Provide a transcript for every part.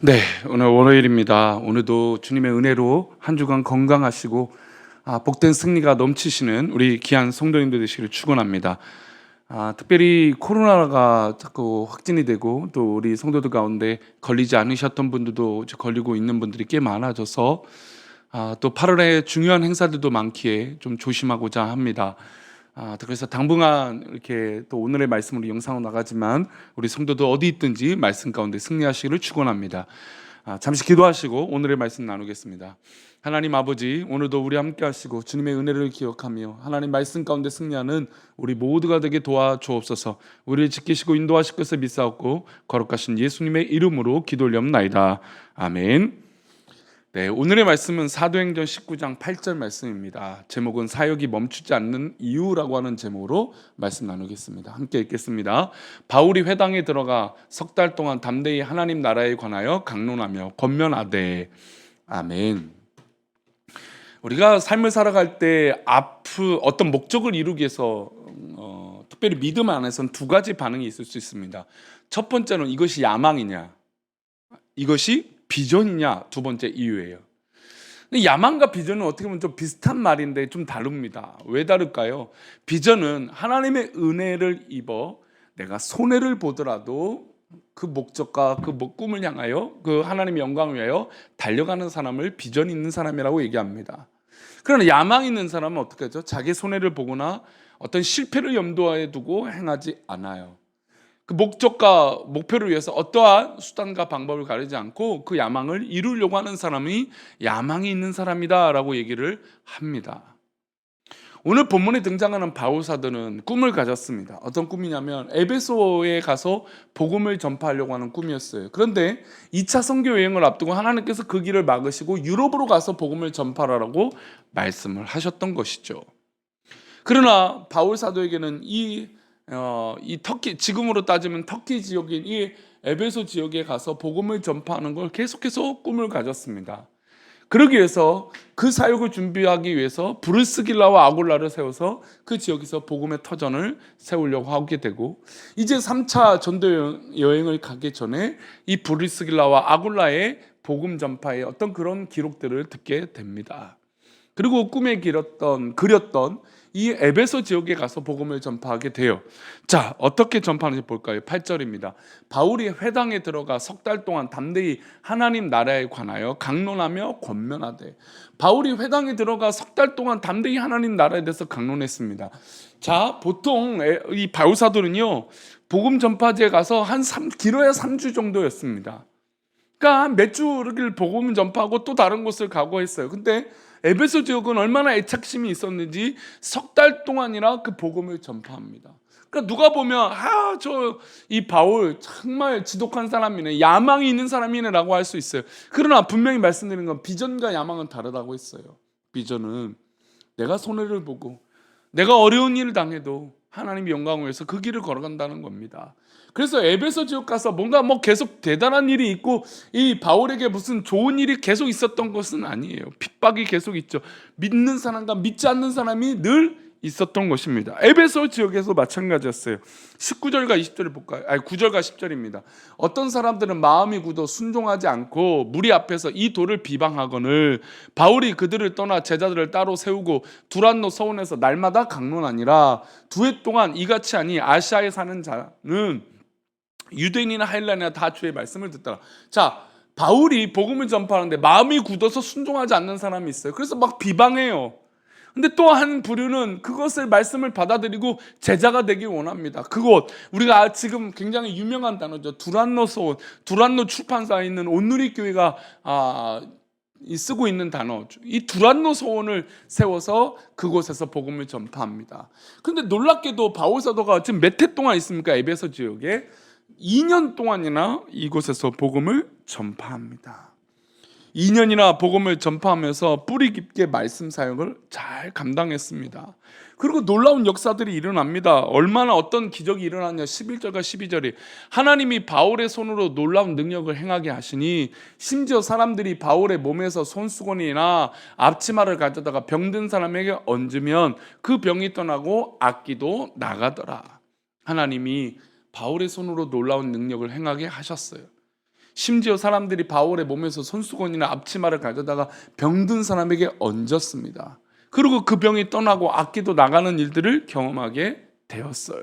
네, 오늘 월요일입니다. 오늘도 주님의 은혜로 한 주간 건강하시고 아, 복된 승리가 넘치시는 우리 귀한 성도님들 되시기를 축원합니다. 아, 특별히 코로나가 자꾸 확진이 되고 또 우리 성도들 가운데 걸리지 않으셨던 분들도 걸리고 있는 분들이 꽤 많아져서 아, 또 8월에 중요한 행사들도 많기에 좀 조심하고자 합니다. 아, 그래서 당분간 이렇게 또 오늘의 말씀으로 영상으로 나가지만 우리 성도들 어디 있든지 말씀 가운데 승리하시기를 축원합니다. 아, 잠시 기도하시고 오늘의 말씀 나누겠습니다. 하나님 아버지 오늘도 우리 함께 하시고 주님의 은혜를 기억하며 하나님 말씀 가운데 승리하는 우리 모두가 되게 도와주옵소서 우리를 지키시고 인도하실 것을 믿사옵고 거룩하신 예수님의 이름으로 기도 올려옵나이다. 아멘. 네, 오늘의 말씀은 사도행전 19장 8절 말씀입니다. 제목은 사역이 멈추지 않는 이유라고 하는 제목으로 말씀 나누겠습니다. 함께 읽겠습니다. 바울이 회당에 들어가 석 달 동안 담대히 하나님 나라에 관하여 강론하며 권면하되 아멘. 우리가 삶을 살아갈 때 앞, 어떤 목적을 이루기 위해서 어, 특별히 믿음 안에서는 두 가지 반응이 있을 수 있습니다. 첫 번째는 이것이 야망이냐, 이것이 비전이냐 두 번째 이유예요. 야망과 비전은 어떻게 보면 좀 비슷한 말인데 좀 다릅니다. 왜 다를까요? 비전은 하나님의 은혜를 입어 내가 손해를 보더라도 그 목적과 그 목- 꿈을 향하여 그 하나님의 영광을 위하여 달려가는 사람을 비전 있는 사람이라고 얘기합니다. 그러나 야망 있는 사람은 어떻게 하죠? 자기 손해를 보거나 어떤 실패를 염두에 두고 행하지 않아요. 그 목적과 목표를 위해서 어떠한 수단과 방법을 가리지 않고 그 야망을 이루려고 하는 사람이 야망이 있는 사람이다라고 얘기를 합니다. 오늘 본문에 등장하는 바울 사도는 꿈을 가졌습니다. 어떤 꿈이냐면 에베소에 가서 복음을 전파하려고 하는 꿈이었어요. 그런데 2차 선교 여행을 앞두고 하나님께서 그 길을 막으시고 유럽으로 가서 복음을 전파하라고 말씀을 하셨던 것이죠. 그러나 바울 사도에게는 이 어, 이 터키 지금으로 따지면 터키 지역인 이 에베소 지역에 가서 복음을 전파하는 걸 계속해서 꿈을 가졌습니다. 그러기 위해서 그 사역을 준비하기 위해서 브루스길라와 아굴라를 세워서 그 지역에서 복음의 터전을 세우려고 하게 되고 이제 3차 전도 여행을 가기 전에 이 브루스길라와 아굴라의 복음 전파의 어떤 그런 기록들을 듣게 됩니다. 그리고 꿈에 그렸던 그렸던 이 에베소 지역에 가서 복음을 전파하게 돼요. 자, 어떻게 전파하는지 볼까요? 8절입니다. 바울이 회당에 들어가 석 달 동안 담대히 하나님 나라에 관하여 강론하며 권면하되 바울이 회당에 들어가 석 달 동안 담대히 하나님 나라에 대해서 강론했습니다. 자, 보통 에- 이 바울 사도는요. 복음 전파지에 가서 한 3, 길어야 3주 정도였습니다. 그러니까 몇 주를 복음 전파하고 또 다른 곳을 가고 했어요. 근데 에베소 지역은 얼마나 애착심이 있었는지 석 달 동안이나 그 복음을 전파합니다. 그러니까 누가 보면 아 저 이 바울 정말 지독한 사람이네 야망이 있는 사람이네라고 할 수 있어요. 그러나 분명히 말씀드리는 건 비전과 야망은 다르다고 했어요. 비전은 내가 손해를 보고 내가 어려운 일을 당해도 하나님의 영광을 위해서 그 길을 걸어간다는 겁니다. 그래서 에베소 지역 가서 뭔가 뭐 계속 대단한 일이 있고 이 바울에게 무슨 좋은 일이 계속 있었던 것은 아니에요. 핍박이 계속 있죠. 믿는 사람과 믿지 않는 사람이 늘 있었던 것입니다. 에베소 지역에서 마찬가지였어요. 19절과 20절을 볼까요? 아니 9절과 10절입니다. 어떤 사람들은 마음이 굳어 순종하지 않고 무리 앞에서 이 돌을 비방하거늘 바울이 그들을 떠나 제자들을 따로 세우고 두란노 서원에서 날마다 강론하니라 두 해 동안 이같이 하니 아시아에 사는 자는 유대인이나 헬라인이나 다 주의 말씀을 듣더라. 자, 바울이 복음을 전파하는데 마음이 굳어서 순종하지 않는 사람이 있어요. 그래서 막 비방해요. 근데 또 한 부류는 그것을 말씀을 받아들이고 제자가 되길 원합니다. 그곳 우리가 지금 굉장히 유명한 단어죠. 두란노 소원, 두란노 출판사에 있는 온누리 교회가 아, 이 쓰고 있는 단어죠. 이 두란노 소원을 세워서 그곳에서 복음을 전파합니다. 근데 놀랍게도 바울 사도가 지금 몇 해 동안 있습니까? 에베소 지역에 2년 동안이나 이곳에서 복음을 전파합니다. 2년이나 복음을 전파하면서 뿌리 깊게 말씀 사역을 잘 감당했습니다. 그리고 놀라운 역사들이 일어납니다. 얼마나 어떤 기적이 일어났냐. 11절과 12절이 하나님이 바울의 손으로 놀라운 능력을 행하게 하시니 심지어 사람들이 바울의 몸에서 손수건이나 앞치마를 가져다가 병든 사람에게 얹으면 그 병이 떠나고 악기도 나가더라. 하나님이 바울의 손으로 놀라운 능력을 행하게 하셨어요. 심지어 사람들이 바울의 몸에서 손수건이나 앞치마를 가져다가 병든 사람에게 얹었습니다. 그리고 그 병이 떠나고 악기도 나가는 일들을 경험하게 되었어요.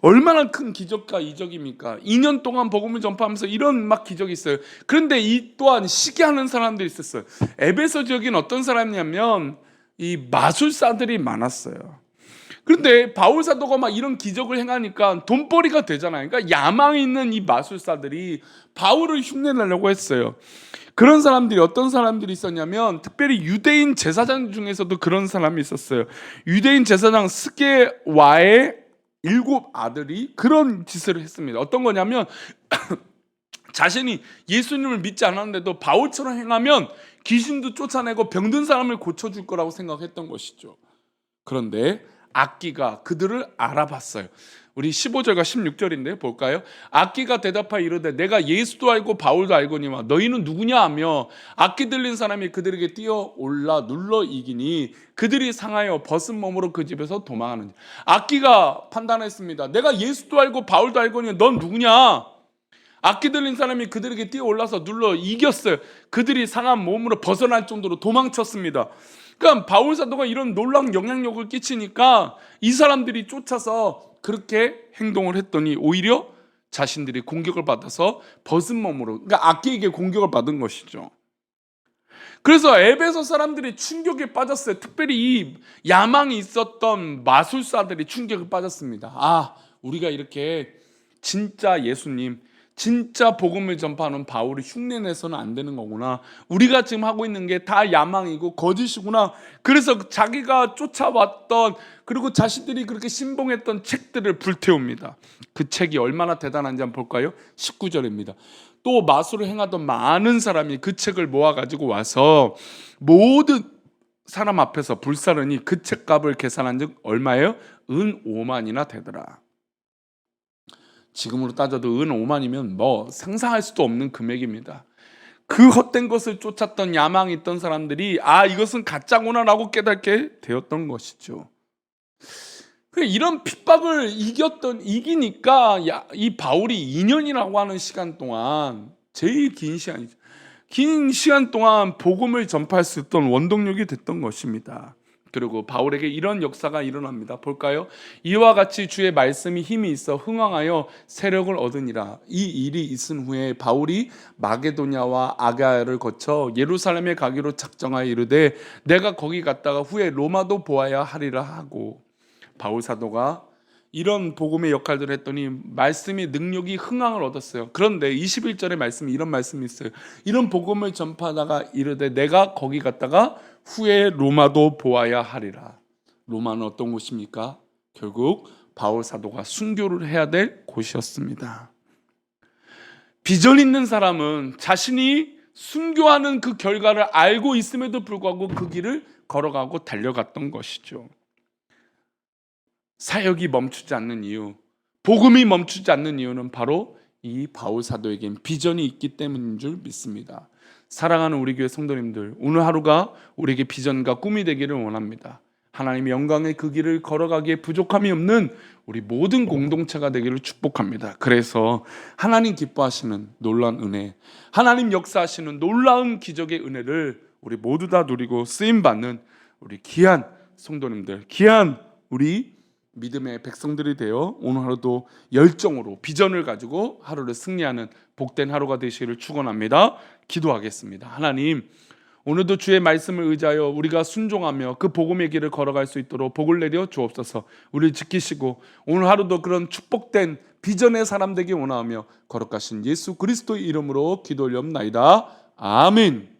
얼마나 큰 기적과 이적입니까? 2년 동안 복음을 전파하면서 이런 막 기적이 있어요. 그런데 이 또한 시기하는 사람들이 있었어요. 에베소 지역인 어떤 사람이냐면 이 마술사들이 많았어요. 그런데 바울 사도가 막 이런 기적을 행하니까 돈벌이가 되잖아요. 그러니까 야망이 있는 이 마술사들이 바울을 흉내내려고 했어요. 그런 사람들이 어떤 사람들이 있었냐면 특별히 유대인 제사장 중에서도 그런 사람이 있었어요. 유대인 제사장 스게와의 일곱 아들이 그런 짓을 했습니다. 어떤 거냐면 자신이 예수님을 믿지 않았는데도 바울처럼 행하면 귀신도 쫓아내고 병든 사람을 고쳐줄 거라고 생각했던 것이죠. 그런데 악기가 그들을 알아봤어요. 우리 15절과 16절인데 볼까요? 악기가 대답하여 이르되 내가 예수도 알고 바울도 알거니와 너희는 누구냐 하며 악기 들린 사람이 그들에게 뛰어 올라 눌러 이기니 그들이 상하여 벗은 몸으로 그 집에서 도망하는 악기가 판단했습니다. 내가 예수도 알고 바울도 알거니 넌 누구냐? 악기 들린 사람이 그들에게 뛰어 올라서 눌러 이겼어요. 그들이 상한 몸으로 벗어날 정도로 도망쳤습니다. 그러니까 바울 사도가 이런 놀라운 영향력을 끼치니까 이 사람들이 쫓아서 그렇게 행동을 했더니 오히려 자신들이 공격을 받아서 벗은 몸으로 그러니까 악기에게 공격을 받은 것이죠. 그래서 에베소 사람들이 충격에 빠졌어요. 특별히 이 야망이 있었던 마술사들이 충격에 빠졌습니다. 아, 우리가 이렇게 진짜 예수님, 진짜 복음을 전파하는 바울이 흉내내서는 안 되는 거구나. 우리가 지금 하고 있는 게 다 야망이고 거짓이구나. 그래서 자기가 쫓아왔던 그리고 자신들이 그렇게 신봉했던 책들을 불태웁니다. 그 책이 얼마나 대단한지 한번 볼까요? 19절입니다. 또 마술을 행하던 많은 사람이 그 책을 모아 가지고 와서 모든 사람 앞에서 불사르니 그 책값을 계산한 즉 얼마예요? 은 5만이나 되더라. 지금으로 따져도 은 5만이면 뭐 상상할 수도 없는 금액입니다. 그 헛된 것을 쫓았던 야망이 있던 사람들이 아 이것은 가짜구나라고 깨닫게 되었던 것이죠. 그 이런 핍박을 이겼던 이기니까 야, 이 바울이 2년이라고 하는 시간 동안 제일 긴 시간이죠. 긴 시간 동안 복음을 전파할 수 있던 원동력이 됐던 것입니다. 그리고 바울에게 이런 역사가 일어납니다. 볼까요? 이와 같이 주의 말씀이 힘이 있어 흥왕하여 세력을 얻으니라. 이 일이 있은 후에 바울이 마게도냐와 아가야를 거쳐 예루살렘에 가기로 작정하여 이르되 내가 거기 갔다가 후에 로마도 보아야 하리라 하고 바울 사도가 이런 복음의 역할들을 했더니 말씀이 능력이 흥황을 얻었어요. 그런데 21절의 말씀이 이런 말씀이 있어요. 이런 복음을 전파하다가 이르되 내가 거기 갔다가 후에 로마도 보아야 하리라. 로마는 어떤 곳입니까? 결국 바울 사도가 순교를 해야 될 곳이었습니다. 비전 있는 사람은 자신이 순교하는 그 결과를 알고 있음에도 불구하고 그 길을 걸어가고 달려갔던 것이죠. 사역이 멈추지 않는 이유, 복음이 멈추지 않는 이유는 바로 이 바울 사도에겐 비전이 있기 때문인 줄 믿습니다. 사랑하는 우리 교회 성도님들, 오늘 하루가 우리에게 비전과 꿈이 되기를 원합니다. 하나님의 영광의 그 길을 걸어가기에 부족함이 없는 우리 모든 공동체가 되기를 축복합니다. 그래서 하나님 기뻐하시는 놀라운 은혜, 하나님 역사하시는 놀라운 기적의 은혜를 우리 모두 다 누리고 쓰임 받는 우리 귀한 성도님들, 귀한 우리 믿음의 백성들이 되어 오늘 하루도 열정으로 비전을 가지고 하루를 승리하는 복된 하루가 되시기를 축원합니다. 기도하겠습니다. 하나님 오늘도 주의 말씀을 의지하여 우리가 순종하며 그 복음의 길을 걸어갈 수 있도록 복을 내려 주옵소서. 우리를 지키시고 오늘 하루도 그런 축복된 비전의 사람 되기 원하며 거룩하신 예수 그리스도의 이름으로 기도 올려옵나이다. 아멘.